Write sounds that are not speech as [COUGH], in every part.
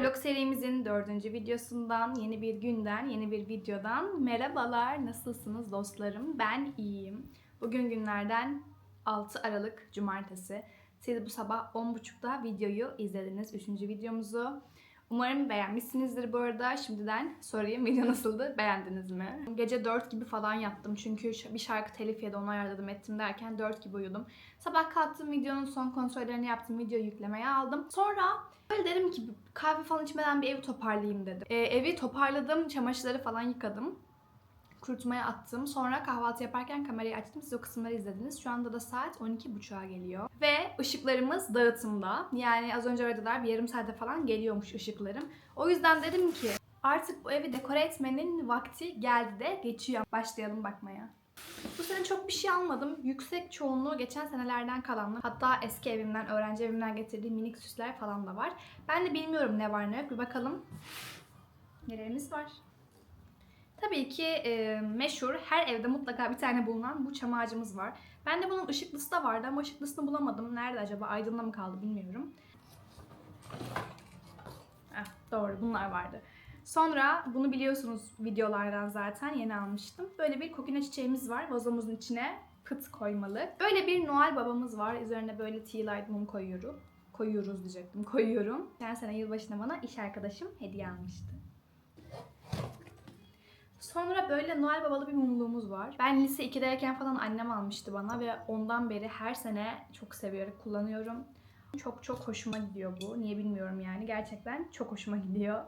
Aralog serimizin dördüncü videosundan, yeni bir günden, yeni bir videodan merhabalar. Nasılsınız dostlarım? Ben iyiyim. Bugün günlerden 6 Aralık Cumartesi. Siz bu sabah 10.30'da videoyu izlediniz. Üçüncü videomuzu. Umarım beğenmişsinizdir bu arada. Şimdiden sorayım video nasıldı? Beğendiniz mi? Gece 4 gibi falan yattım. Çünkü bir şarkı telif yedi onu ayarladım ettim derken 4 gibi uyudum. Sabah kalktım videonun son kontrollerini yaptım. Videoyu yüklemeye aldım. Sonra böyle dedim ki kahve falan içmeden bir evi toparlayayım dedim. Ee, evi toparladım. Çamaşırları falan yıkadım. Kurutmaya attım. Sonra kahvaltı yaparken kamerayı açtım. Siz o kısımları izlediniz. Şu anda da saat 12.30'a geliyor. Ve ışıklarımız dağıtımda. Yani az önce aradılar bir yarım saate falan geliyormuş ışıklarım. O yüzden dedim ki artık bu evi dekore etmenin vakti geldi de geçiyor. Başlayalım bakmaya. Bu sene çok bir şey almadım. Yüksek çoğunluğu geçen senelerden kalanlar. Hatta eski evimden, öğrenci evimden getirdiğim minik süsler falan da var. Ben de bilmiyorum ne var ne yok. Bir bakalım. Nelerimiz var? Tabii ki e, meşhur, her evde mutlaka bir tane bulunan bu çam ağacımız var. Ben de bunun ışıklısı da vardı ama ışıklısını bulamadım. Nerede acaba? Aydın'da mı kaldı bilmiyorum. Heh, doğru bunlar vardı. Sonra bunu biliyorsunuz videolardan zaten yeni almıştım. Böyle bir kokina çiçeğimiz var vazomuzun içine pıt koymalı. Böyle bir Noel babamız var. Üzerine böyle tea light mum koyuyorum. Koyuyoruz diyecektim. Koyuyorum. Geçen sene yılbaşına bana iş arkadaşım hediye almıştı. Sonra böyle Noel babalı bir mumluğumuz var. Ben lise 2'deyken falan annem almıştı bana ve ondan beri her sene çok seviyorum, kullanıyorum. Çok çok hoşuma gidiyor bu. Niye bilmiyorum yani. Gerçekten çok hoşuma gidiyor.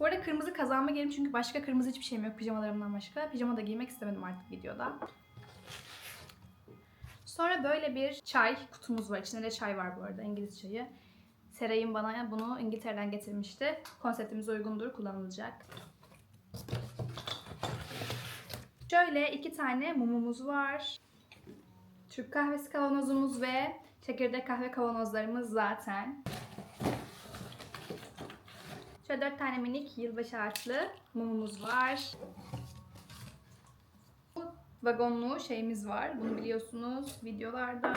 Bu arada kırmızı kazanma gelim çünkü başka kırmızı hiçbir şeyim yok pijamalarımdan başka. Pijama da giymek istemedim artık videoda. Sonra böyle bir çay kutumuz var. İçinde de çay var bu arada İngiliz çayı. Seray'ın bana bunu İngiltere'den getirmişti. Konseptimize uygundur, kullanılacak. Şöyle iki tane mumumuz var. Türk kahvesi kavanozumuz ve çekirdek kahve kavanozlarımız zaten. Şöyle dört tane minik yılbaşı ağaçlı mumumuz var. Vagonlu şeyimiz var. Bunu biliyorsunuz videolarda.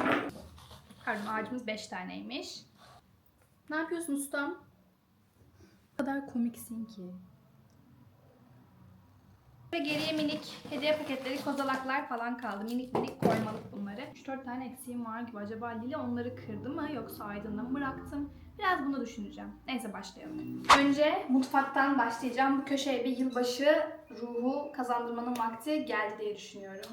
Pardon ağacımız 5 taneymiş. Ne yapıyorsun ustam? O kadar komiksin ki. Ve geriye minik hediye paketleri, kozalaklar falan kaldı. Minik minik koymalık bunları. 3-4 tane eksiğim var gibi. Acaba Lili onları kırdı mı yoksa Aydın'da mı bıraktım? Biraz bunu düşüneceğim. Neyse başlayalım. Önce mutfaktan başlayacağım. Bu köşeye bir yılbaşı ruhu kazandırmanın vakti geldi diye düşünüyorum.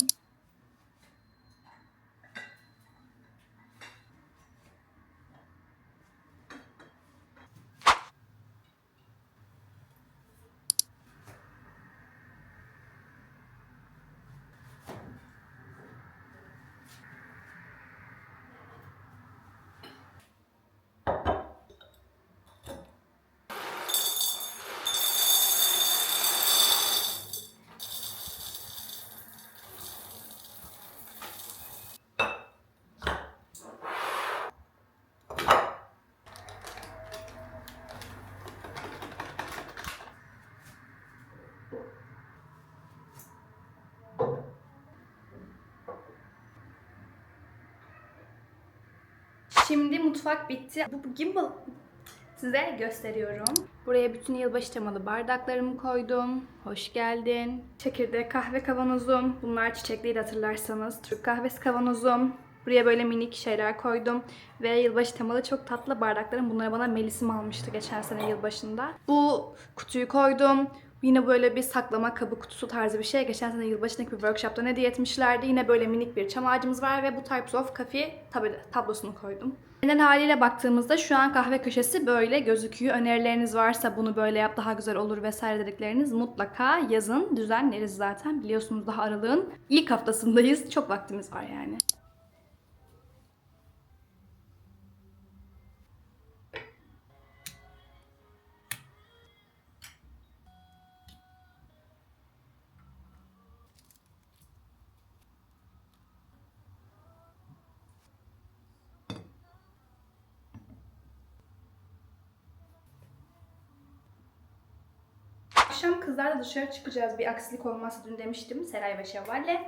Şimdi mutfak bitti. Bu, gimbal size gösteriyorum. Buraya bütün yılbaşı temalı bardaklarımı koydum. Hoş geldin. Çekirdek kahve kavanozum. Bunlar çiçekliydi hatırlarsanız. Türk kahvesi kavanozum. Buraya böyle minik şeyler koydum. Ve yılbaşı temalı çok tatlı bardaklarım. Bunları bana Melis'im almıştı geçen sene yılbaşında. Bu kutuyu koydum. Yine böyle bir saklama kabı kutusu tarzı bir şey. Geçen sene yılbaşındaki bir workshop'ta hediye etmişlerdi. Yine böyle minik bir çam ağacımız var ve bu Types of Coffee tab- tablosunu koydum. Genel haliyle baktığımızda şu an kahve köşesi böyle gözüküyor. Önerileriniz varsa bunu böyle yap daha güzel olur vesaire dedikleriniz mutlaka yazın. Düzenleriz zaten. Biliyorsunuz daha aralığın ilk haftasındayız. Çok vaktimiz var yani. Akşam kızlarla dışarı çıkacağız. Bir aksilik olmazsa dün demiştim Seray ve Şevval'le.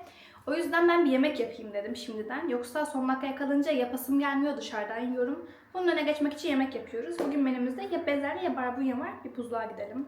O yüzden ben bir yemek yapayım dedim şimdiden. Yoksa son dakikaya kalınca yapasım gelmiyor dışarıdan yiyorum. Bunun öne geçmek için yemek yapıyoruz. Bugün menümüzde ya bezelye ya barbunya var. Bir buzluğa gidelim.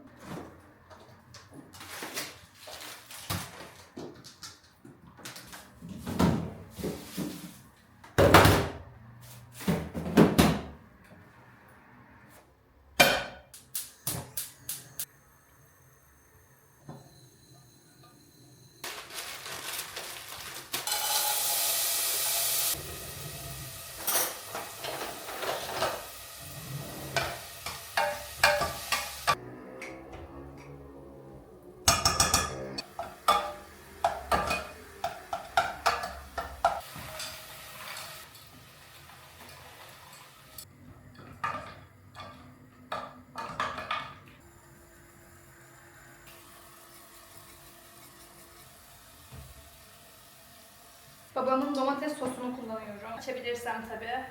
Babamın domates sosunu kullanıyorum. Açabilirsem tabii.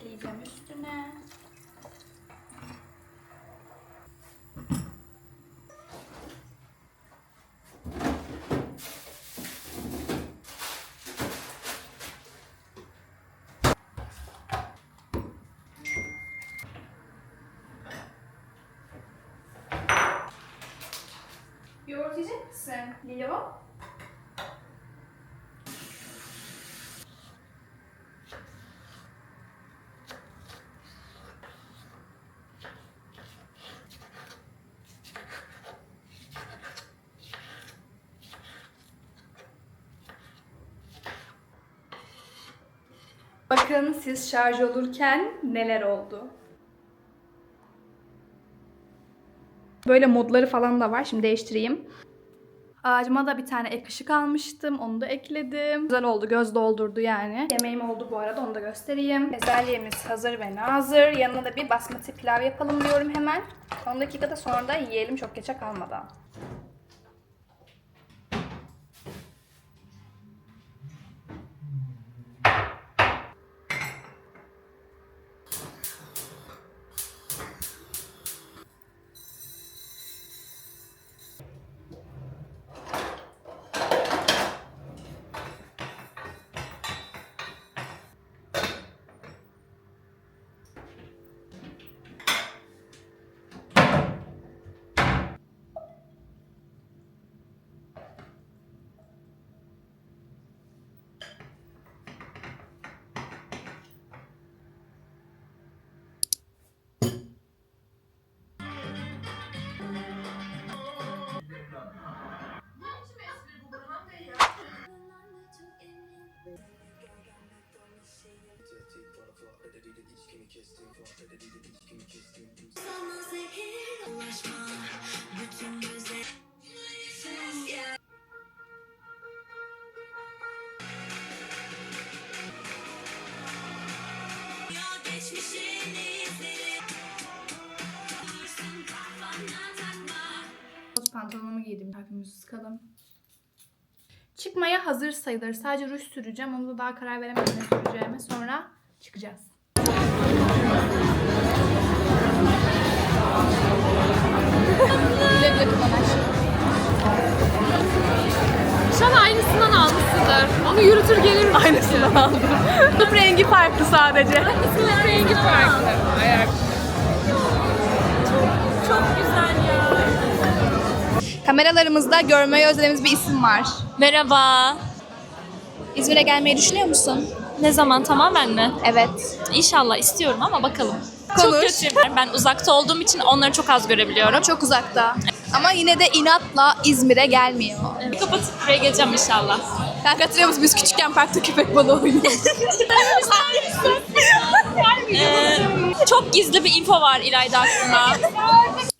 Ekleyeceğim üstüne. Yoğurt yiyecek misin Lilo? Bakın siz şarj olurken neler oldu. Böyle modları falan da var. Şimdi değiştireyim. Ağacıma da bir tane ek ışık almıştım. Onu da ekledim. Güzel oldu. Göz doldurdu yani. Yemeğim oldu bu arada. Onu da göstereyim. Bezelyemiz hazır ve nazır. Yanına da bir basmati pilav yapalım diyorum hemen. 10 dakikada sonra da yiyelim çok geçe kalmadan. Pantolonumu giydim. Parfümümüzü sıkalım. Çıkmaya hazır sayılır. Sadece ruj süreceğim. Onu da daha karar veremedim süreceğime. Sonra çıkacağız. İnşallah aynısından almışsındır. Onu yürütür gelir misin? Aynısından aldım. Kılıf rengi farklı sadece. Kılıf rengi farklı. Ayak. Çok, çok güzel ya. Kameralarımızda görmeyi özlediğimiz bir isim var. Merhaba. İzmir'e gelmeyi düşünüyor musun? Ne zaman tamamen mi? Evet. İnşallah istiyorum ama bakalım. Konuş. Çok kötüyüm. Ben uzakta olduğum için onları çok az görebiliyorum. Çok uzakta. Ama yine de inatla İzmir'e gelmiyor. Kapatıp buraya geleceğim inşallah. Sen hatırlıyor musun biz küçükken parkta köpek balığı oynuyorduk. [LAUGHS] Ee, çok gizli bir info var İlayda [LAUGHS]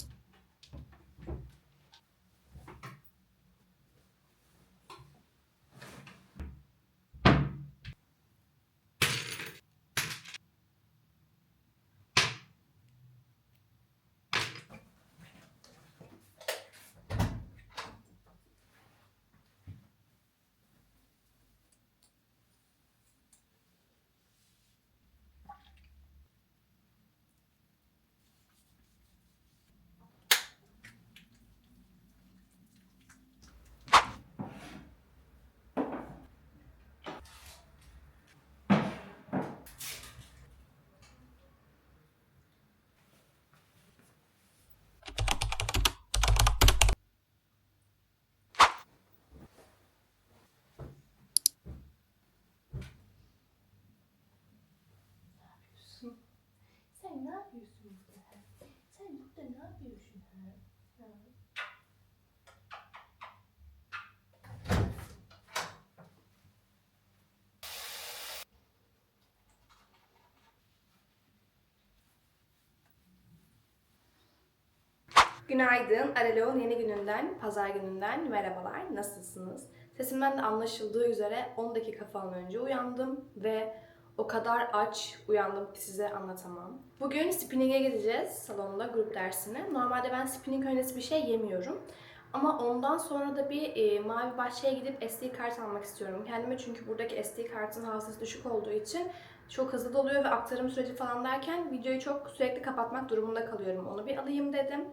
hakkında. yapıyorsun burada? Sen burada ne yapıyorsun ha? ha? Günaydın. Aralığın yeni gününden, pazar gününden merhabalar. Nasılsınız? Sesimden de anlaşıldığı üzere 10 dakika falan önce uyandım ve o kadar aç uyandım size anlatamam. Bugün spinning'e gideceğiz salonda grup dersine. Normalde ben spinning öncesi bir şey yemiyorum. Ama ondan sonra da bir e, mavi bahçeye gidip SD kart almak istiyorum kendime. Çünkü buradaki SD kartın hafızası düşük olduğu için çok hızlı doluyor ve aktarım süreci falan derken videoyu çok sürekli kapatmak durumunda kalıyorum. Onu bir alayım dedim.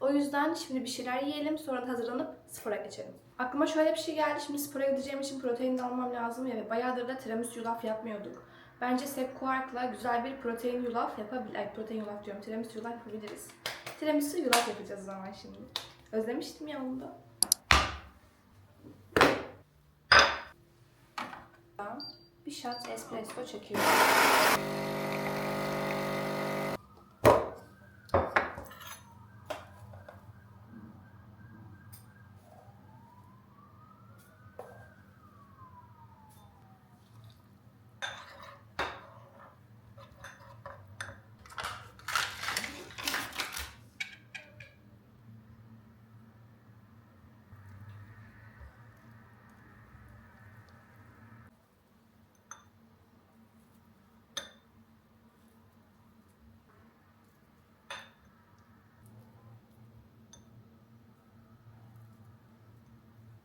O yüzden şimdi bir şeyler yiyelim sonra da hazırlanıp spora geçelim. Aklıma şöyle bir şey geldi. Şimdi spora gideceğim için protein almam lazım ya ve bayağıdır da tiramisu yulaf yapmıyorduk. Bence Sepp Quark'la güzel bir protein yulaf yapabilir. Ay protein yulaf diyorum. Tiramisu yulaf yapabiliriz. Tiramisu yulaf yapacağız zaman şimdi. Özlemiştim ya onu da. Bir shot espresso çekiyorum.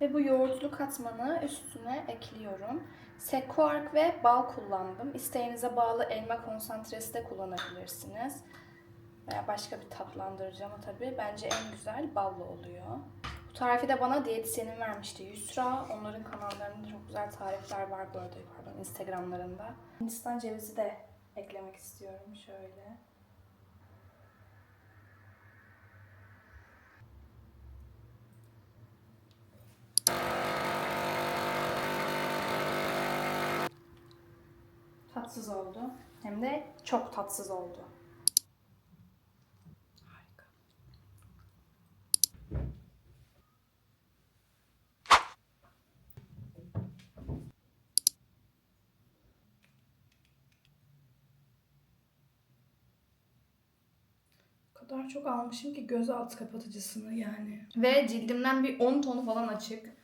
Ve bu yoğurtlu katmanı üstüne ekliyorum. Sekuark ve bal kullandım. İsteğinize bağlı elma konsantresi de kullanabilirsiniz. Veya başka bir tatlandırıcı ama tabii bence en güzel ballı oluyor. Bu tarifi de bana diyetisyenim vermişti Yusra. Onların kanallarında çok güzel tarifler var bu arada pardon Instagramlarında. Hindistan cevizi de eklemek istiyorum şöyle. Tatsız oldu. Hem de çok tatsız oldu. Harika. O kadar çok almışım ki göz altı kapatıcısını yani. Ve cildimden bir 10 tonu falan açık.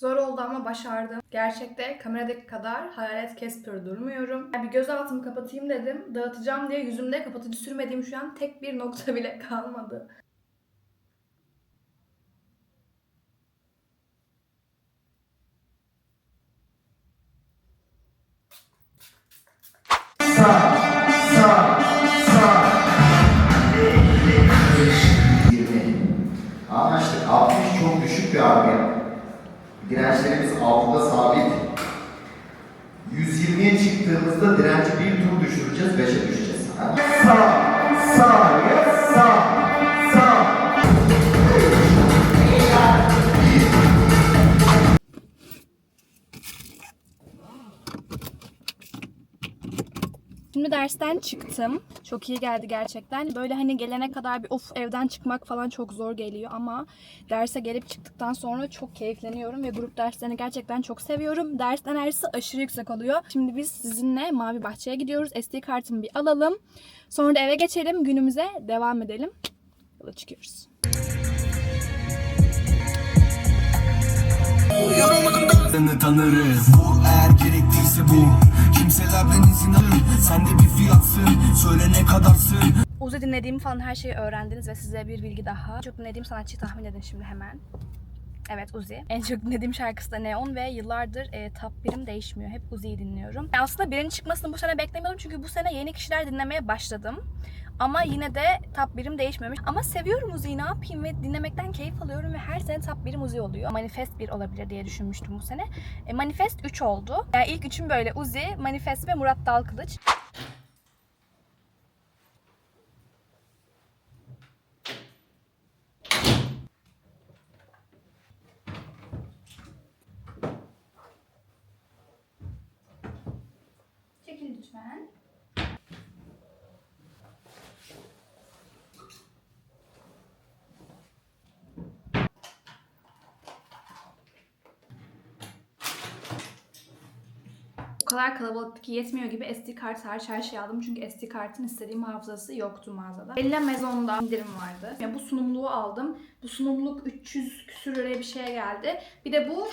Zor oldu ama başardım. Gerçekte kameradaki kadar hayalet Casper durmuyorum. Yani bir göz altımı kapatayım dedim. Dağıtacağım diye yüzümde kapatıcı sürmediğim şu an tek bir nokta bile kalmadı. Dirençlerimiz 6'da sabit. 120'ye çıktığımızda direnci bir tur düşüreceğiz, 5'e düşeceğiz. Sağ, sağ, sağ. Dersten çıktım. Çok iyi geldi gerçekten. Böyle hani gelene kadar bir of evden çıkmak falan çok zor geliyor ama derse gelip çıktıktan sonra çok keyifleniyorum ve grup derslerini gerçekten çok seviyorum. Ders enerjisi aşırı yüksek oluyor. Şimdi biz sizinle Mavi Bahçe'ye gidiyoruz. SD kartımı bir alalım. Sonra da eve geçelim. Günümüze devam edelim. Yola çıkıyoruz. Seni tanırız Bu eğer gerektiyse bu Kimselerden izin alın Sen de bir fiyatsın Söyle ne kadarsın Uzi dinlediğimi falan her şeyi öğrendiniz ve size bir bilgi daha. Çok dinlediğim sanatçıyı tahmin edin şimdi hemen. Evet Uzi. En çok dinlediğim şarkısı da Neon ve yıllardır e, top 1'im değişmiyor. Hep Uzi'yi dinliyorum. Aslında birinin çıkmasını bu sene beklemiyordum çünkü bu sene yeni kişiler dinlemeye başladım. Ama yine de top 1'im değişmemiş. Ama seviyorum Uzi'yi ne yapayım ve dinlemekten keyif alıyorum ve her sene top 1'im Uzi oluyor. Manifest 1 olabilir diye düşünmüştüm bu sene. E, Manifest 3 oldu. Yani ilk üçüm böyle Uzi, Manifest ve Murat Dalkılıç. Çekil lütfen. Kadar kalabalıktı ki yetmiyor gibi SD kart hariç her şeyi aldım. Çünkü SD kartın istediğim hafızası yoktu mağazada. Bella Maison'da indirim vardı. Ya bu sunumluğu aldım. Bu sunumluk 300 küsür liraya bir şeye geldi. Bir de bu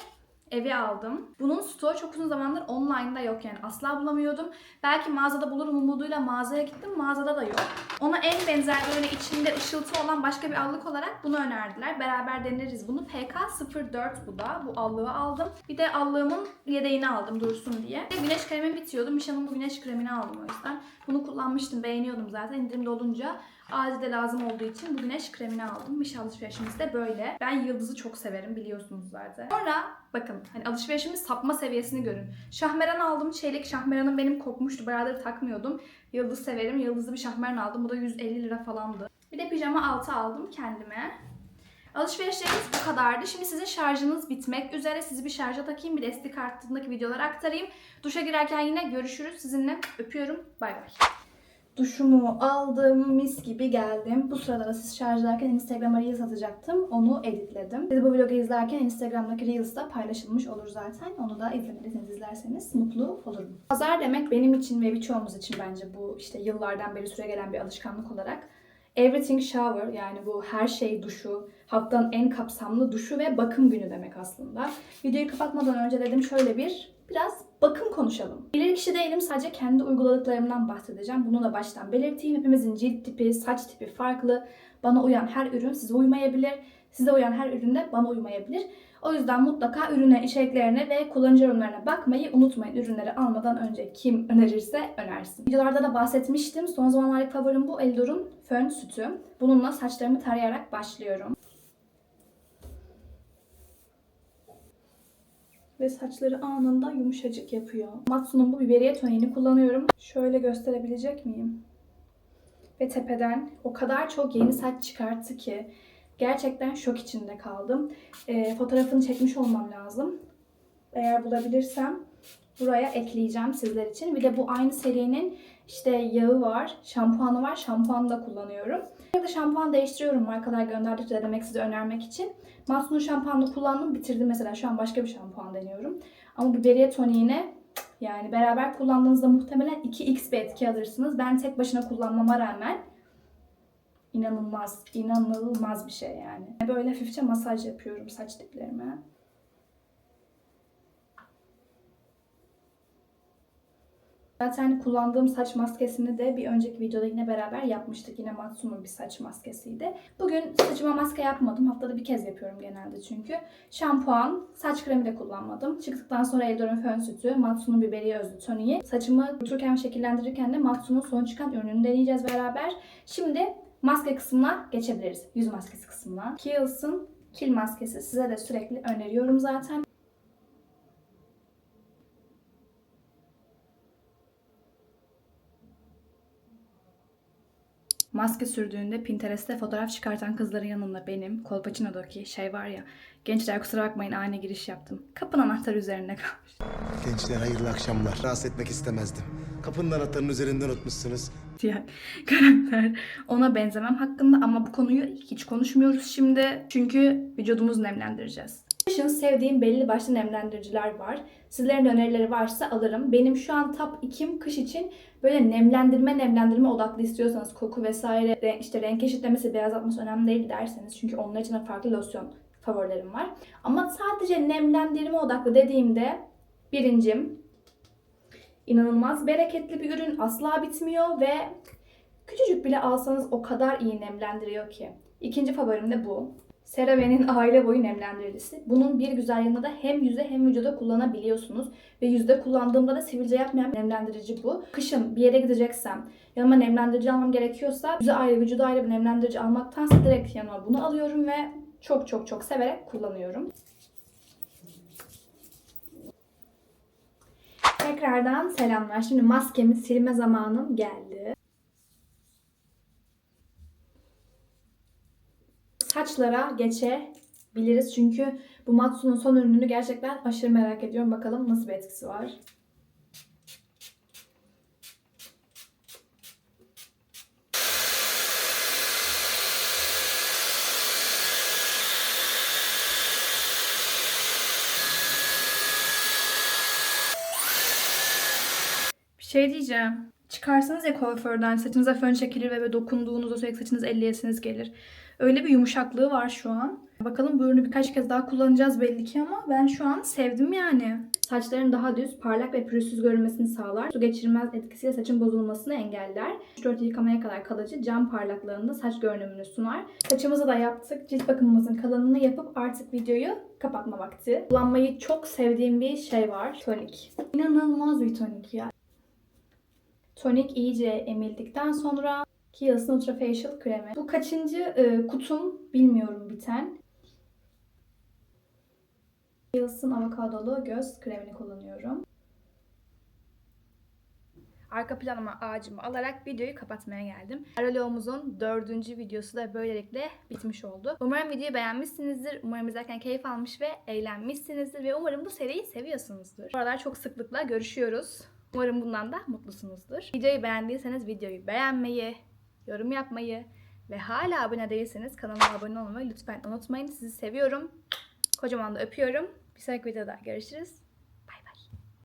evi aldım. Bunun stoğu çok uzun zamandır online'da yok yani asla bulamıyordum. Belki mağazada bulurum umuduyla mağazaya gittim mağazada da yok. Ona en benzer böyle içinde ışıltı olan başka bir allık olarak bunu önerdiler. Beraber deneriz bunu. PK04 bu da. Bu allığı aldım. Bir de allığımın yedeğini aldım dursun diye. De güneş kremim bitiyordu. Misha'nın bu güneş kremini aldım o yüzden. Bunu kullanmıştım beğeniyordum zaten indirimde olunca. Acilde lazım olduğu için bu güneş kremini aldım. Miş alışverişimiz de böyle. Ben yıldızı çok severim biliyorsunuz zaten. Sonra bakın hani alışverişimiz sapma seviyesini görün. Şahmeran aldım. Çelik şahmeranım benim kopmuştu. Bayağıdır takmıyordum. Yıldız severim. Yıldızlı bir şahmeran aldım. Bu da 150 lira falandı. Bir de pijama altı aldım kendime. Alışverişlerimiz bu kadardı. Şimdi sizin şarjınız bitmek üzere. Sizi bir şarja takayım. Bir de SD kartındaki videoları aktarayım. Duşa girerken yine görüşürüz sizinle. Öpüyorum. Bay bay. Duşumu aldım, mis gibi geldim. Bu sırada da siz şarjdayken Instagram'a Reels atacaktım. Onu editledim. Siz bu vlogu izlerken Instagram'daki Reels'da paylaşılmış olur zaten. Onu da izlemediyseniz izlerseniz mutlu olurum. Pazar demek benim için ve birçoğumuz için bence bu işte yıllardan beri süre gelen bir alışkanlık olarak Everything shower yani bu her şey duşu, haftanın en kapsamlı duşu ve bakım günü demek aslında. Videoyu kapatmadan önce dedim şöyle bir biraz bakım konuşalım. Bilir kişi değilim sadece kendi uyguladıklarımdan bahsedeceğim. Bunu da baştan belirteyim. Hepimizin cilt tipi, saç tipi farklı. Bana uyan her ürün size uymayabilir. Size uyan her ürün de bana uymayabilir. O yüzden mutlaka ürüne, içeriklerine ve kullanıcı yorumlarına bakmayı unutmayın. Ürünleri almadan önce kim önerirse önersin. Videolarda da bahsetmiştim. Son zamanlardaki favorim bu Eldor'un fön sütü. Bununla saçlarımı tarayarak başlıyorum. Ve saçları anında yumuşacık yapıyor. Matsu'nun bu biberiye tonini kullanıyorum. Şöyle gösterebilecek miyim? Ve tepeden o kadar çok yeni saç çıkarttı ki gerçekten şok içinde kaldım. Ee, fotoğrafını çekmiş olmam lazım. Eğer bulabilirsem buraya ekleyeceğim sizler için. Bir de bu aynı serinin işte yağı var, şampuanı var. Şampuanı da kullanıyorum. Sürekli şampuan değiştiriyorum markalar gönderdikçe de demek size önermek için. Matsu'nun şampuanını kullandım, bitirdim mesela. Şu an başka bir şampuan deniyorum. Ama biberiye toniğine yani beraber kullandığınızda muhtemelen 2x bir etki alırsınız. Ben tek başına kullanmama rağmen inanılmaz, inanılmaz bir şey yani. Böyle hafifçe masaj yapıyorum saç diplerime. Zaten kullandığım saç maskesini de bir önceki videoda yine beraber yapmıştık. Yine Matsu'nun bir saç maskesiydi. Bugün saçıma maske yapmadım. Haftada bir kez yapıyorum genelde çünkü. Şampuan, saç kremi de kullanmadım. Çıktıktan sonra Eldor'un fön sütü, Matsu'nun biberiye özlü toniği. Saçımı kuruturken şekillendirirken de Matsu'nun son çıkan ürününü deneyeceğiz beraber. Şimdi maske kısmına geçebiliriz. Yüz maskesi kısmına. Kiehl's'ın kil maskesi size de sürekli öneriyorum zaten. Maske sürdüğünde Pinterest'te fotoğraf çıkartan kızların yanında benim, Kolpaçino'daki şey var ya, gençler kusura bakmayın ani giriş yaptım. Kapının anahtarı üzerinde kalmış. Gençler hayırlı akşamlar. Rahatsız etmek istemezdim. Kapının anahtarını üzerinde unutmuşsunuz. diğer [LAUGHS] karakter ona benzemem hakkında ama bu konuyu hiç konuşmuyoruz şimdi. Çünkü vücudumuzu nemlendireceğiz. Kışın sevdiğim belli başlı nemlendiriciler var. Sizlerin önerileri varsa alırım. Benim şu an top 2'm kış için böyle nemlendirme nemlendirme odaklı istiyorsanız koku vesaire re- işte renk eşitlemesi beyazlatması önemli değil derseniz çünkü onlar için de farklı losyon favorilerim var. Ama sadece nemlendirme odaklı dediğimde birincim İnanılmaz bereketli bir ürün. Asla bitmiyor ve küçücük bile alsanız o kadar iyi nemlendiriyor ki. İkinci favorim de bu. CeraVe'nin aile boyu nemlendiricisi. Bunun bir güzel yanı da hem yüze hem vücuda kullanabiliyorsunuz. Ve yüzde kullandığımda da sivilce yapmayan nemlendirici bu. Kışın bir yere gideceksem yanıma nemlendirici almam gerekiyorsa yüze ayrı vücuda ayrı bir nemlendirici almaktansa direkt yanıma bunu alıyorum ve çok çok çok severek kullanıyorum. Tekrardan selamlar. Şimdi maskemi silme zamanım geldi. Saçlara geçebiliriz çünkü bu Matsu'nun son ürününü gerçekten aşırı merak ediyorum. Bakalım nasıl bir etkisi var. Şey diyeceğim. Çıkarsanız ya kuaförden saçınıza fön çekilir ve dokunduğunuzda sürekli saçınız elleyesiniz gelir. Öyle bir yumuşaklığı var şu an. Bakalım bu ürünü birkaç kez daha kullanacağız belli ki ama ben şu an sevdim yani. Saçların daha düz, parlak ve pürüzsüz görünmesini sağlar. Su geçirmez etkisiyle saçın bozulmasını engeller. 3-4 yıkamaya kadar kalıcı cam parlaklığında saç görünümünü sunar. Saçımızı da yaptık. Cilt bakımımızın kalanını yapıp artık videoyu kapatma vakti. Kullanmayı çok sevdiğim bir şey var. Tonik. İnanılmaz bir tonik ya. Tonik iyice emildikten sonra Kiehl's'ın Ultra Facial kremi. Bu kaçıncı e, kutum bilmiyorum biten. Kiehl's'ın avokadolu göz kremini kullanıyorum. Arka planıma ağacımı alarak videoyu kapatmaya geldim. Araloğumuzun dördüncü videosu da böylelikle bitmiş oldu. Umarım videoyu beğenmişsinizdir. Umarım izlerken keyif almış ve eğlenmişsinizdir. Ve umarım bu seriyi seviyorsunuzdur. Bu aralar çok sıklıkla görüşüyoruz. Umarım bundan da mutlusunuzdur. Videoyu beğendiyseniz videoyu beğenmeyi, yorum yapmayı ve hala abone değilseniz kanalıma abone olmayı lütfen unutmayın. Sizi seviyorum. Kocaman da öpüyorum. Bir sonraki videoda görüşürüz.